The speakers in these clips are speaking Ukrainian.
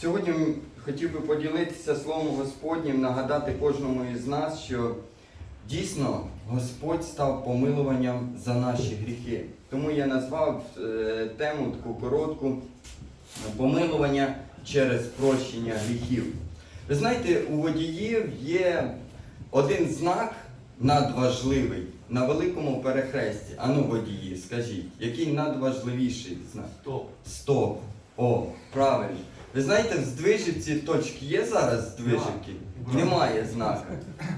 Сьогодні хотів би поділитися словом Господнім, нагадати кожному із нас, що дійсно Господь став помилуванням за наші гріхи. Тому я назвав е, тему таку коротку помилування через прощення гріхів. Ви знаєте, у водіїв є один знак надважливий на великому перехресті. Ану, водії, скажіть, який надважливіший знак? Стоп. Стоп. О, правильно. Ви знаєте, в Здвижівці точки є зараз Здвижівки? Немає знака.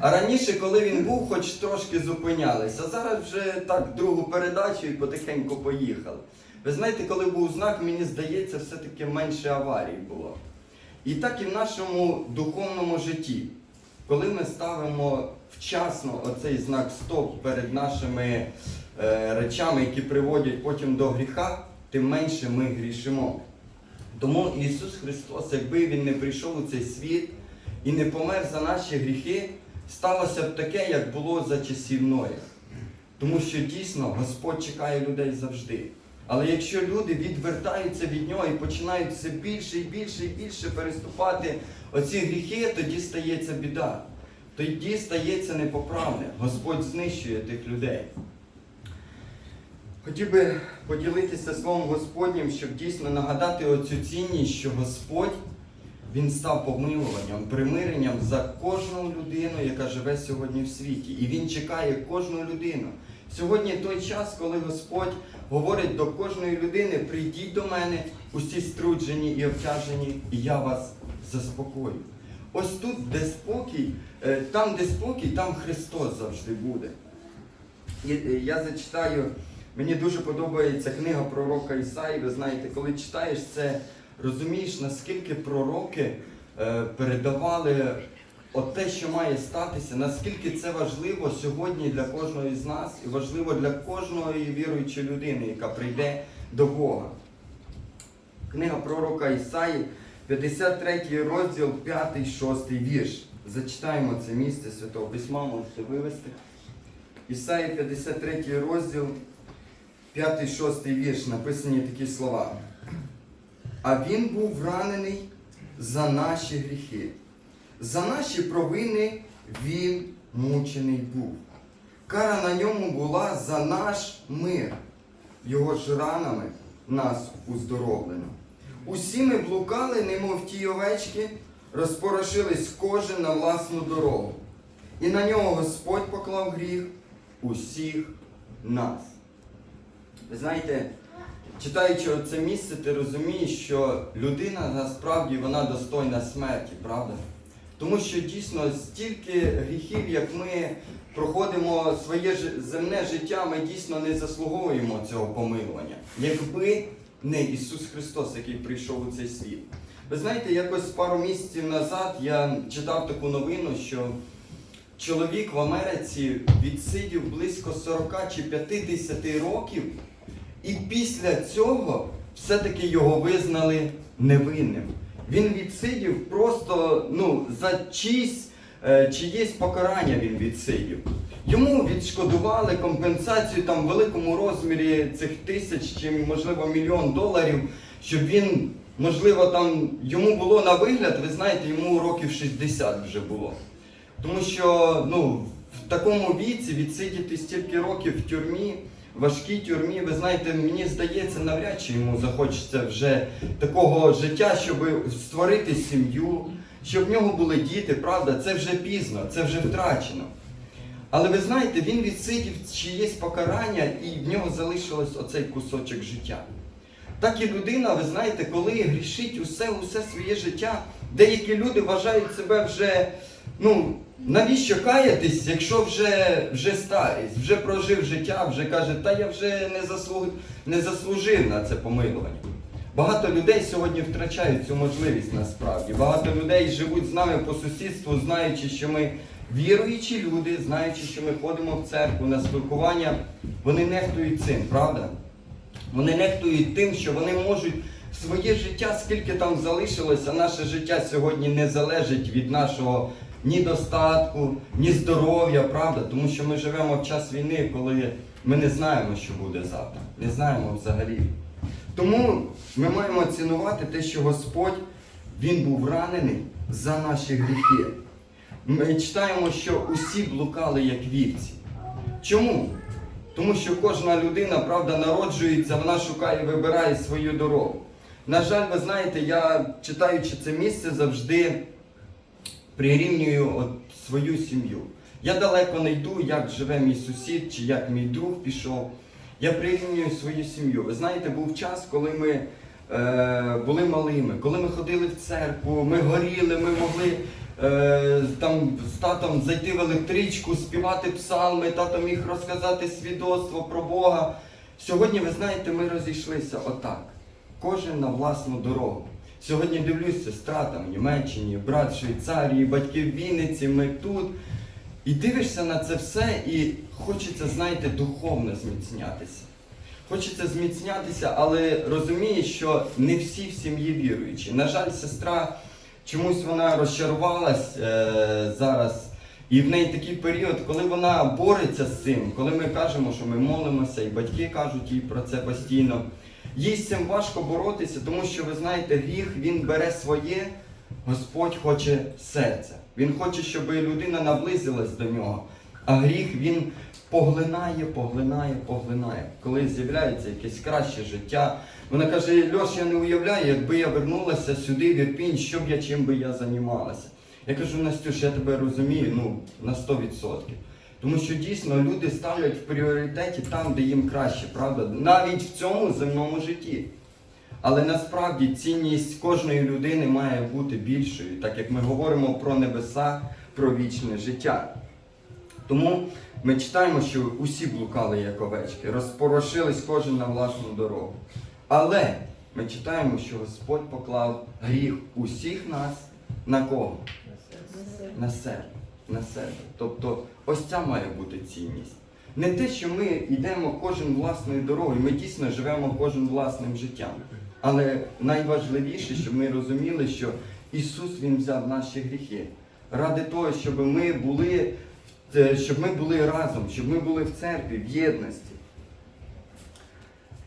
А раніше, коли він був, хоч трошки зупинялись, а зараз вже так другу передачу і потихеньку поїхали. Ви знаєте, коли був знак, мені здається, все-таки менше аварій було. І так і в нашому духовному житті. Коли ми ставимо вчасно оцей знак стоп перед нашими е, речами, які приводять потім до гріха, тим менше ми грішимо. Тому Ісус Христос, якби Він не прийшов у цей світ і не помер за наші гріхи, сталося б таке, як було за часів Ноя. Тому що дійсно Господь чекає людей завжди. Але якщо люди відвертаються від нього і починають все більше і більше і більше переступати оці гріхи, тоді стається біда. Тоді стається непоправне. Господь знищує тих людей. Хотів би поділитися словом Господнім, щоб дійсно нагадати оцю цінність, що Господь Він став помилуванням, примиренням за кожну людину, яка живе сьогодні в світі. І Він чекає кожну людину. Сьогодні той час, коли Господь говорить до кожної людини: прийдіть до мене, усі струджені і обтяжені, і я вас заспокою. Ось тут, де спокій, е, там, де спокій, там Христос завжди буде. Е, я зачитаю, мені дуже подобається книга пророка Ісаї. Ви знаєте, коли читаєш це, розумієш, наскільки пророки е, передавали от те, що має статися, наскільки це важливо сьогодні для кожного із нас і важливо для кожної віруючої людини, яка прийде до Бога. Книга пророка Ісаї, 53 розділ, 5-6 вірш. Зачитаємо це місце Святого Письма, можете вивести. Ісаї 53 розділ, 5-6 вірш, написані такі слова. А він був ранений за наші гріхи. За наші провини він мучений був. Кара на ньому була за наш мир. Його ж ранами нас уздоровлено. Усі ми блукали, немов ті овечки, розпорошились кожен на власну дорогу. І на нього Господь поклав гріх усіх нас. Ви знаєте, читаючи це місце, ти розумієш, що людина насправді вона достойна смерті, правда? Тому що дійсно стільки гріхів, як ми проходимо своє земне життя, ми дійсно не заслуговуємо цього помилування. Якби не Ісус Христос, який прийшов у цей світ. Ви знаєте, якось пару місяців назад я читав таку новину, що чоловік в Америці відсидів близько 40 чи 50 років, і після цього все-таки його визнали невинним. Він відсидів просто ну, за чиїсь, е, чиєсь покарання він відсидів. Йому відшкодували компенсацію там в великому розмірі цих тисяч чи, можливо, мільйон доларів, щоб він, можливо, там йому було на вигляд, ви знаєте, йому років 60 вже було. Тому що ну, в такому віці відсидіти стільки років в тюрмі, важкій тюрмі, ви знаєте, мені здається, навряд чи йому захочеться вже такого життя, щоб створити сім'ю, щоб в нього були діти, правда, це вже пізно, це вже втрачено. Але ви знаєте, він відсидів чиєсь покарання, і в нього залишилось оцей кусочок життя. Так і людина, ви знаєте, коли грішить усе, усе своє життя, деякі люди вважають себе вже, ну, навіщо каятись, якщо вже, вже старість, вже прожив життя, вже каже, та я вже не, заслуг... не заслужив на це помилування. Багато людей сьогодні втрачають цю можливість насправді. Багато людей живуть з нами по сусідству, знаючи, що ми віруючі люди, знаючи, що ми ходимо в церкву на спілкування, вони нехтують цим, правда? Вони нехтують тим, що вони можуть своє життя, скільки там залишилося, наше життя сьогодні не залежить від нашого ні достатку, ні здоров'я, правда? Тому що ми живемо в час війни, коли ми не знаємо, що буде завтра. Не знаємо взагалі. Тому ми маємо цінувати те, що Господь Він був ранений за наші гріхи. Ми читаємо, що усі блукали як вівці. Чому? Тому що кожна людина, правда, народжується, вона шукає вибирає свою дорогу. На жаль, ви знаєте, я читаючи це місце, завжди прирівнюю от свою сім'ю. Я далеко не йду, як живе мій сусід чи як мій друг пішов. Я прирівнюю свою сім'ю. Ви знаєте, був час, коли ми е, були малими, коли ми ходили в церкву, ми горіли, ми могли е, там з татом зайти в електричку, співати псалми, тато міг розказати свідоцтво про Бога. Сьогодні, ви знаєте, ми розійшлися отак. Кожен на власну дорогу. Сьогодні дивлюсь, сестра там в Німеччині, брат в Швейцарії, батьки в Вінниці, ми тут. І дивишся на це все, і хочеться, знаєте, духовно зміцнятися. Хочеться зміцнятися, але розумієш, що не всі в сім'ї віруючі. На жаль, сестра чомусь вона розчарувалась е, зараз. І в неї такий період, коли вона бореться з цим, коли ми кажемо, що ми молимося, і батьки кажуть їй про це постійно. Їй з цим важко боротися, тому що ви знаєте, гріх він бере своє, Господь хоче серце. Він хоче, щоб людина наблизилась до нього. А гріх він поглинає, поглинає, поглинає. Коли з'являється якесь краще життя, вона каже: Льош, я не уявляю, якби я вернулася сюди в Ірпінь, що б я чим би я займалася. Я кажу, Настюш, я тебе розумію ну, на 100%. Тому що дійсно люди ставлять в пріоритеті там, де їм краще, правда? Навіть в цьому земному житті. Але насправді цінність кожної людини має бути більшою, так як ми говоримо про небеса, про вічне життя. Тому ми читаємо, що усі блукали як овечки, розпорошились кожен на власну дорогу. Але ми читаємо, що Господь поклав гріх усіх нас на кого? На себе. На себе. Тобто ось ця має бути цінність. Не те, що ми йдемо кожен власною дорогою, ми дійсно живемо кожен власним життям. Але найважливіше, щоб ми розуміли, що Ісус Він взяв наші гріхи. Ради того, щоб ми були, е, щоб ми були разом, щоб ми були в церкві, в єдності.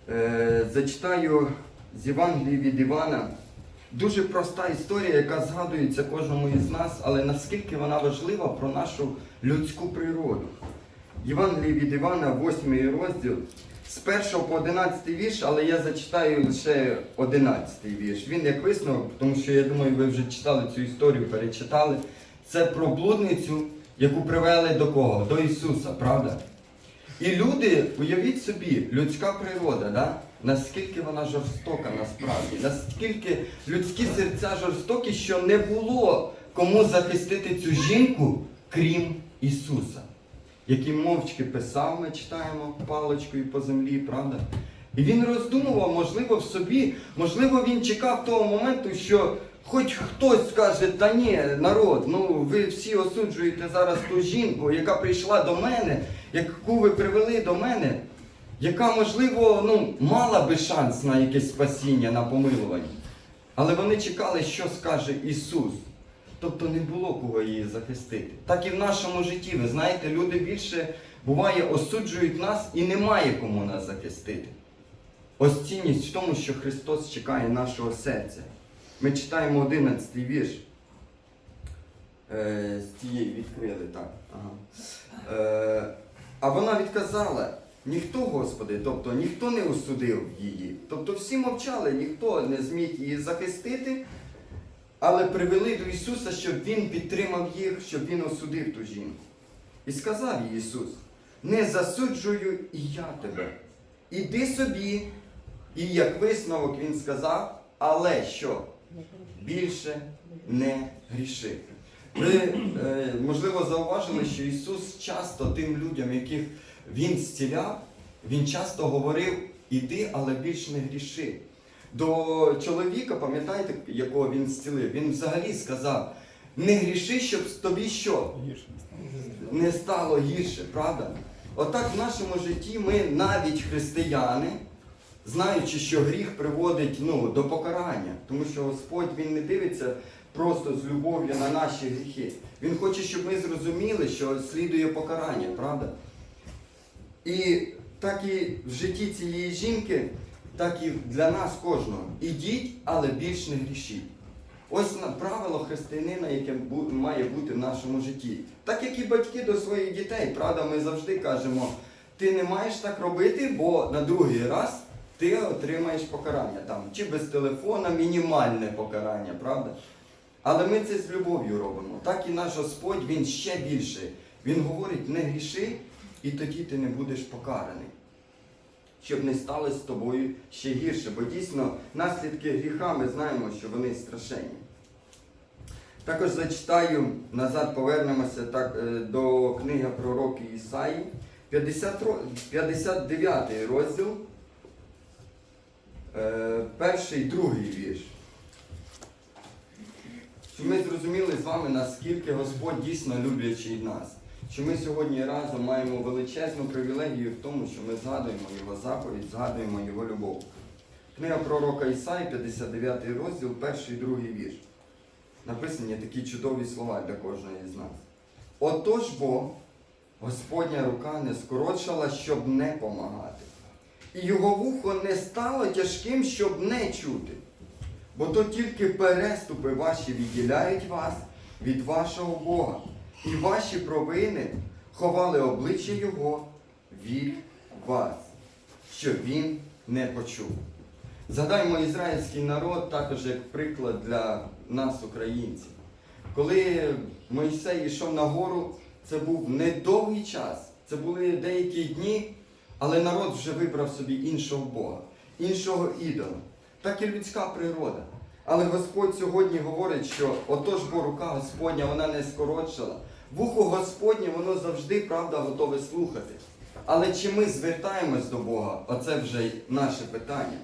Е, Зачитаю з Євангелії від Івана. Дуже проста історія, яка згадується кожному із нас, але наскільки вона важлива про нашу людську природу. Євангелії від Івана, 8 розділ, з 1 по 11 вірш, але я зачитаю лише 11 вірш. Він як висновок, тому що я думаю, ви вже читали цю історію, перечитали. Це про блудницю, яку привели до кого? До Ісуса, правда? І люди, уявіть собі, людська природа, да? Наскільки вона жорстока насправді, наскільки людські серця жорстокі, що не було кому захистити цю жінку, крім Ісуса, який мовчки писав, ми читаємо паличкою по землі, правда? І він роздумував, можливо, в собі, можливо, він чекав того моменту, що хоч хтось скаже, та ні, народ, ну ви всі осуджуєте зараз ту жінку, яка прийшла до мене, яку ви привели до мене, яка, можливо, ну, мала би шанс на якесь спасіння, на помилування. Але вони чекали, що скаже Ісус. Тобто не було кого її захистити. Так і в нашому житті, ви знаєте, люди більше буває осуджують нас і немає кому нас захистити. Ось цінність в тому, що Христос чекає нашого серця. Ми читаємо 11 вірш. Е, з тієї відкрили, так. Ага. Е, а вона відказала: ніхто, Господи, тобто ніхто не осудив її. Тобто всі мовчали, ніхто не зміг її захистити, але привели до Ісуса, щоб Він підтримав їх, щоб Він осудив ту жінку. І сказав їй Ісус: не засуджую і я тебе. Іди собі. І як висновок Він сказав, але що? Більше не гріши. Ви, е, можливо, зауважили, що Ісус часто тим людям, яких Він зціляв, Він часто говорив, іди, але більш не гріши. До чоловіка, пам'ятаєте, якого він зцілив, він взагалі сказав, не гріши, щоб тобі що? не стало гірше, правда? Отак в нашому житті ми навіть християни, знаючи, що гріх приводить ну, до покарання, тому що Господь Він не дивиться просто з любов'ю на наші гріхи. Він хоче, щоб ми зрозуміли, що слідує покарання, правда? І так і в житті цієї жінки, так і для нас кожного. Ідіть, але більш не грішіть. Ось правило християнина, яке має бути в нашому житті. Так як і батьки до своїх дітей, правда, ми завжди кажемо, ти не маєш так робити, бо на другий раз ти отримаєш покарання там, чи без телефона, мінімальне покарання, правда? Але ми це з любов'ю робимо. Так і наш Господь, Він ще більше. Він говорить, не гріши, і тоді ти не будеш покараний. Щоб не сталося з тобою ще гірше, бо дійсно наслідки гріха ми знаємо, що вони страшенні. Також зачитаю, назад повернемося так, е, до книги пророки Ісаї, 50, 59 розділ, е, перший, другий вірш. Щоб ми зрозуміли з вами, наскільки Господь дійсно люблячий нас. Що ми сьогодні разом маємо величезну привілегію в тому, що ми згадуємо Його заповідь, згадуємо Його любов. Книга пророка Ісаї, 59 розділ, перший і другий вірш. Написані такі чудові слова для кожної з нас. Отож бо Господня рука не скорочала, щоб не помагати. І його вухо не стало тяжким, щоб не чути. Бо то тільки переступи ваші відділяють вас від вашого Бога, і ваші провини ховали обличчя Його від вас, щоб він не почув. Згадаймо ізраїльський народ також як приклад для нас, українців. Коли Мойсей йшов на гору, це був недовгий час, це були деякі дні, але народ вже вибрав собі іншого Бога, іншого ідола. Так і людська природа. Але Господь сьогодні говорить, що отож бо рука Господня вона не скоротшила. Вухо Господнє, воно завжди, правда, готове слухати. Але чи ми звертаємось до Бога? Оце вже наше питання.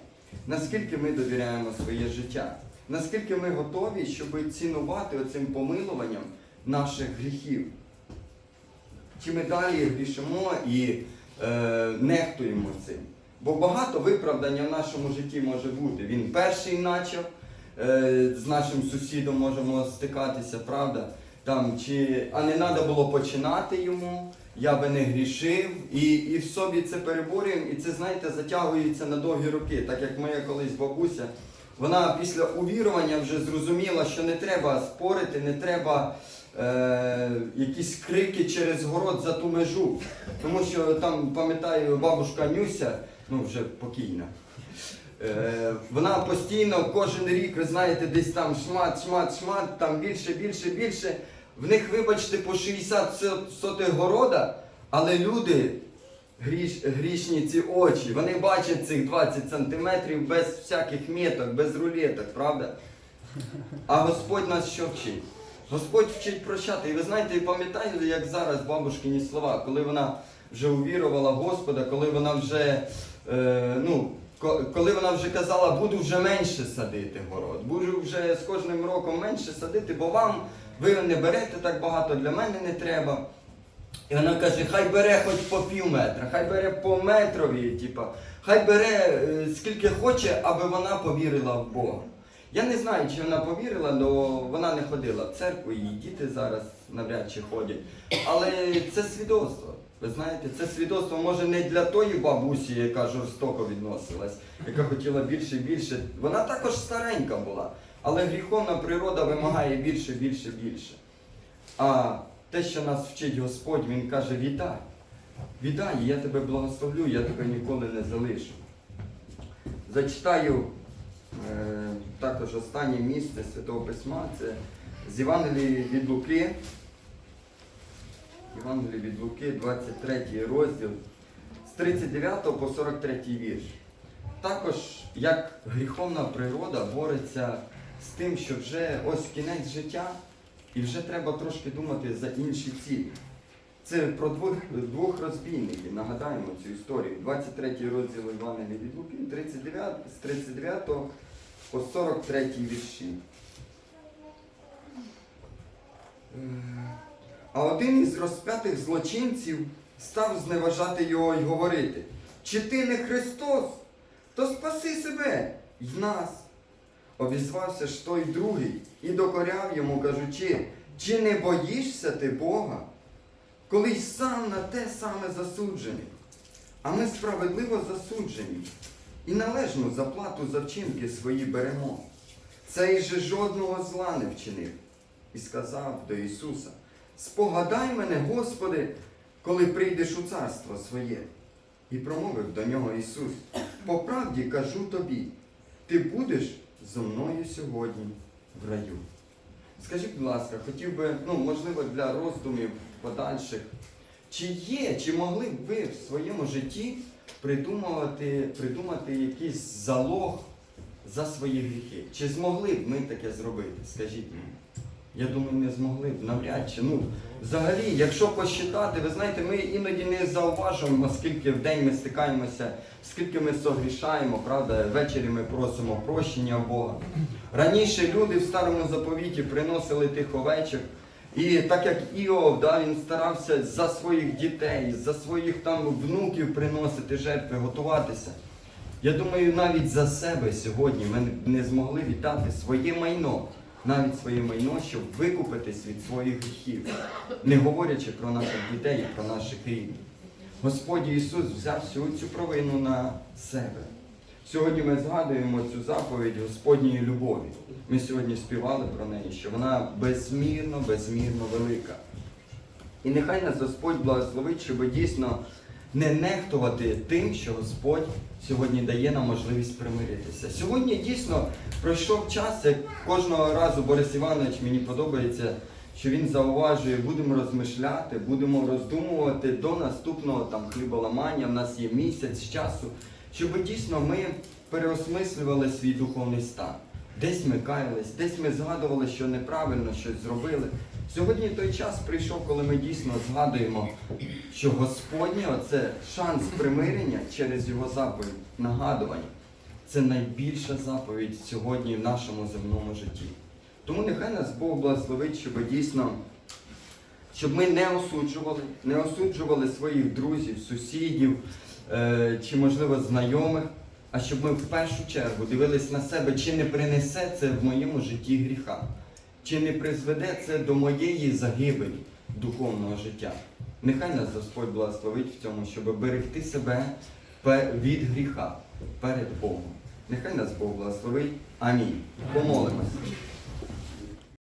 Наскільки ми довіряємо своє життя? Наскільки ми готові, щоб цінувати оцим помилуванням наших гріхів? Чи ми далі грішимо і е, нехтуємо цим? Бо багато виправдання в нашому житті може бути. Він перший начав, е, з нашим сусідом можемо стикатися, правда? Там, чи, а не треба було починати йому, я би не грішив, і, і в собі це переборюємо, і це, знаєте, затягується на довгі роки, так як моя колись бабуся. Вона після увірування вже зрозуміла, що не треба спорити, не треба е, якісь крики через город за ту межу. Тому що там, пам'ятаю, бабушка Нюся, ну вже покійна. Е, вона постійно кожен рік, ви знаєте, десь там шмат, шмат, шмат, там більше, більше, більше. В них, вибачте, по 60 со- сотих города, але люди, гріш, грішні ці очі, вони бачать цих 20 сантиметрів без всяких меток, без рулеток, правда? А Господь нас що вчить? Господь вчить прощати. І ви знаєте, і пам'ятаєте, як зараз бабушкині слова, коли вона вже увірувала Господа, коли вона вже, е, ну, коли вона вже казала, буду вже менше садити город, буду вже з кожним роком менше садити, бо вам ви не берете так багато, для мене не треба. І вона каже, хай бере хоч по пів метра, хай бере по метрові, типа, хай бере е, скільки хоче, аби вона повірила в Бога. Я не знаю, чи вона повірила, але вона не ходила в церкву, її діти зараз навряд чи ходять. Але це свідоцтво. Ви знаєте, це свідоцтво може не для тої бабусі, яка жорстоко відносилась, яка хотіла більше і більше. Вона також старенька була, але гріховна природа вимагає більше, більше, більше. А те, що нас вчить Господь, Він каже, віддай. Віддай, я тебе благословлю, я тебе ніколи не залишу. Зачитаю е, також останнє місце Святого Письма, це з Євангелії від Луки. Євангелії від Луки, 23 розділ, з 39 по 43 вірш. Також як гріховна природа бореться з тим, що вже ось кінець життя, і вже треба трошки думати за інші цілі. Це про двох, двох розбійників, нагадаємо цю історію. 23 розділ Івангелія від Луки, 39, з 39 по 43 вірші. А один із розп'ятих злочинців став зневажати його і говорити: Чи ти не Христос, то спаси себе й нас. Обізвався ж той другий і докоряв йому, кажучи, чи не боїшся ти Бога, коли й сам на те саме засуджений? А ми справедливо засуджені і належну заплату за вчинки свої беремо. цей же жодного зла не вчинив. І сказав до Ісуса: Спогадай мене, Господи, коли прийдеш у царство своє. І промовив до нього Ісус: По правді кажу тобі, ти будеш зо мною сьогодні в раю. Скажіть, будь ласка, хотів би, ну, можливо, для роздумів подальших, чи є, чи могли б ви в своєму житті придумувати, придумати якийсь залог за свої гріхи? Чи змогли б ми таке зробити? Скажіть мені. Я думаю, не змогли б, навряд чи. Ну, взагалі, якщо посчитати, ви знаєте, ми іноді не зауважуємо, скільки в день ми стикаємося, скільки ми согрішаємо, правда, ввечері ми просимо прощення Бога. Раніше люди в старому заповіті приносили тих овечок. І так як Іов, да, він старався за своїх дітей, за своїх там внуків приносити жертви, готуватися. Я думаю, навіть за себе сьогодні ми не змогли віддати своє майно, навіть своє майно, щоб викупитись від своїх гріхів, не говорячи про наших дітей і про наших рідних. Господь Ісус взяв всю цю провину на себе. Сьогодні ми згадуємо цю заповідь Господньої любові. Ми сьогодні співали про неї, що вона безмірно, безмірно велика. І нехай нас Господь благословить, щоб дійсно не нехтувати тим, що Господь сьогодні дає нам можливість примиритися. Сьогодні дійсно пройшов час, як кожного разу Борис Іванович мені подобається, що він зауважує, будемо розмишляти, будемо роздумувати до наступного там хліболамання. В нас є місяць часу, щоб дійсно ми переосмислювали свій духовний стан. Десь ми каялись, десь ми згадували, що неправильно щось зробили. Сьогодні той час прийшов, коли ми дійсно згадуємо, що Господнє оце шанс примирення через його заповідь, нагадування. Це найбільша заповідь сьогодні в нашому земному житті. Тому нехай нас Бог благословить, щоб дійсно, щоб ми не осуджували, не осуджували своїх друзів, сусідів е, чи, можливо, знайомих, а щоб ми в першу чергу дивились на себе, чи не принесе це в моєму житті гріха, чи не призведе це до моєї загибелі духовного життя. Нехай нас Господь благословить в цьому, щоб берегти себе від гріха перед Богом. Нехай нас Бог благословить. Амінь. Помолимось.